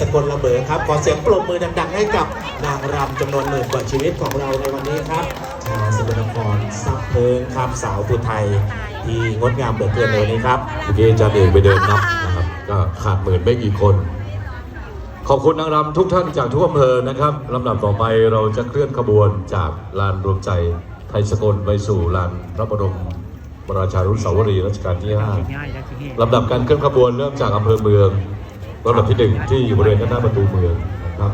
สกลระเบิดครับ ขอเสียงปรบมือดัง ๆ ให้กับนางรำจำนวนหมื่นกว่าชีวิตของเราในวันนี้ครับ ชาวสกลนครซับเพลิงครับสาวผู้ไทย ที่งดงามเหลือเกินในวันนี้ครับ เมื่อกี้อาจารย์เอกไปเดินนับนะครับ ก็ขาดหมื่นไม่กี่คน ขอบคุณนางรำทุกท่านจากทุกอำเภอนะครับลำดับต่อไปเราจะเคลื่อนขบวนจากลานรวมใจไทยสกลไปสู่ลานพระบรมราชานุสาวรีย์รัชกาลที่ 5 ลำดับการเคลื่อนขบวนเริ่มจากอำเภอเมือง ลำดับที่หนึ่งที่อยู่บริเวณด้านหน้าประตูเมืองนะครับ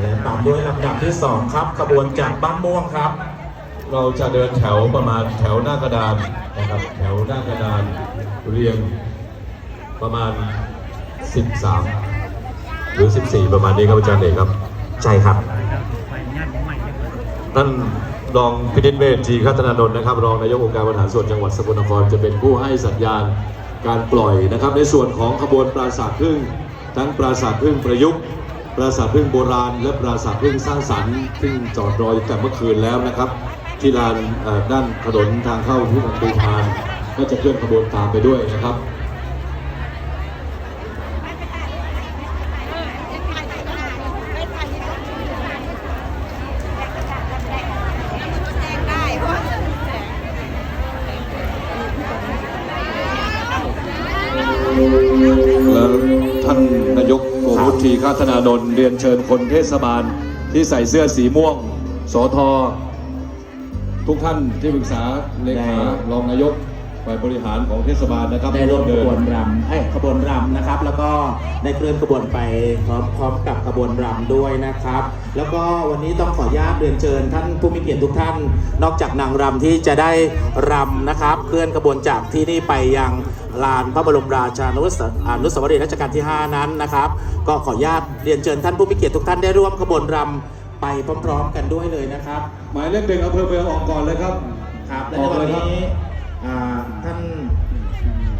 และตามด้วยลำดับที่สองครับขบวนจากบ้านม่วงครับ เราจะเดินแถวประมาณแถวหน้ากระดานนะครับ แถวหน้ากระดานเรียงประมาณ 13 หรือ 14 ประมาณนี้ครับอาจารย์เอกครับใช่ครับท่านรองพินิจเวชจีคัตนานนท์นะครับ รองนายกองค์การบริหารส่วนจังหวัดสกลนครจะเป็นผู้ให้สัญญาณการปล่อยนะครับ ในส่วนของขบวนปราสาทพึ่ง ทั้งปราสาทพึ่งประยุกต์ ปราสาทพึ่งโบราณ และปราสาทพึ่งสร้างสรรค์ซึ่งจอดรออยู่แต่เมื่อคืนแล้วนะครับ ที่ลานด้านถนนทางเข้าที่ลำพูพานก็จะเคลื่อนขบวนตามไปด้วยนะครับแล้ว ท่านนายกโกมุทีคาธนานนท์เรียนเชิญคนเทศบาลที่ใส่เสื้อสีม่วงสอทอทุกท่านที่ปรึกษาเลขารองนายก ฝ่ายบริหารของเทศบาลนะครับได้ร่วมขเดิบวนรำเอ้ยขบวนรำนะครับ แล้วก็ได้เคลื่อนขบวนไปพร้อมพร้อมกับขบวนรำด้วยนะครับ แล้วก็วันนี้ต้องขออนุญาตเรียนเชิญท่านผู้มีเกียรติทุกท่าน นอกจากนางรำที่จะได้รำนะครับ เคลื่อนขบวนจากที่นี่ไปยังลานพระบรมราชานุสอนุสาวรีย์รัชกาลที่ 5 นั้นนะครับ ก็ขออนุญาตเรียนเชิญท่านผู้มีเกียรติทุกท่านได้ร่วมขบวนรำไปพร้อม ๆ กันด้วยเลยนะครับ หมายเลขหนึ่งอำเภอเมืองออกก่อนเลยครับครับและอในอกวันเลยครับนี้ อ่าท่าน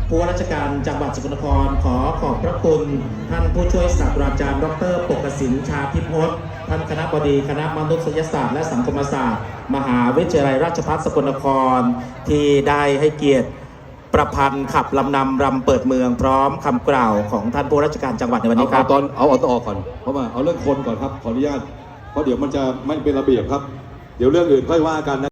ผู้ว่าราชการจังหวัดสกลนครขอขอบพระคุณ ท่านผู้ช่วยศาสตราจารย์ดรปกสินชาพิพจน์ท่านคณะบดีคณะมนุษยศาสตร์และสังคมศาสตร์ มหาวิทยาลัยราชภัฏสกลนคร ที่ได้ให้เกียรติประพันธ์ขับลำนำรำเปิดเมืองพร้อมคำกล่าวของท่านผู้ว่าราชการจังหวัดในวันนี้ครัเอาบตอนเอาเอาต่อก่อนเพราะว่าเอาเรื่องคนก่อนครับขออนุญาตเพราะเดี๋ยวมันจะไม่เป็นระเบียบครับ เดี๋ยวเรื่องอื่นค่อยว่ากันนะ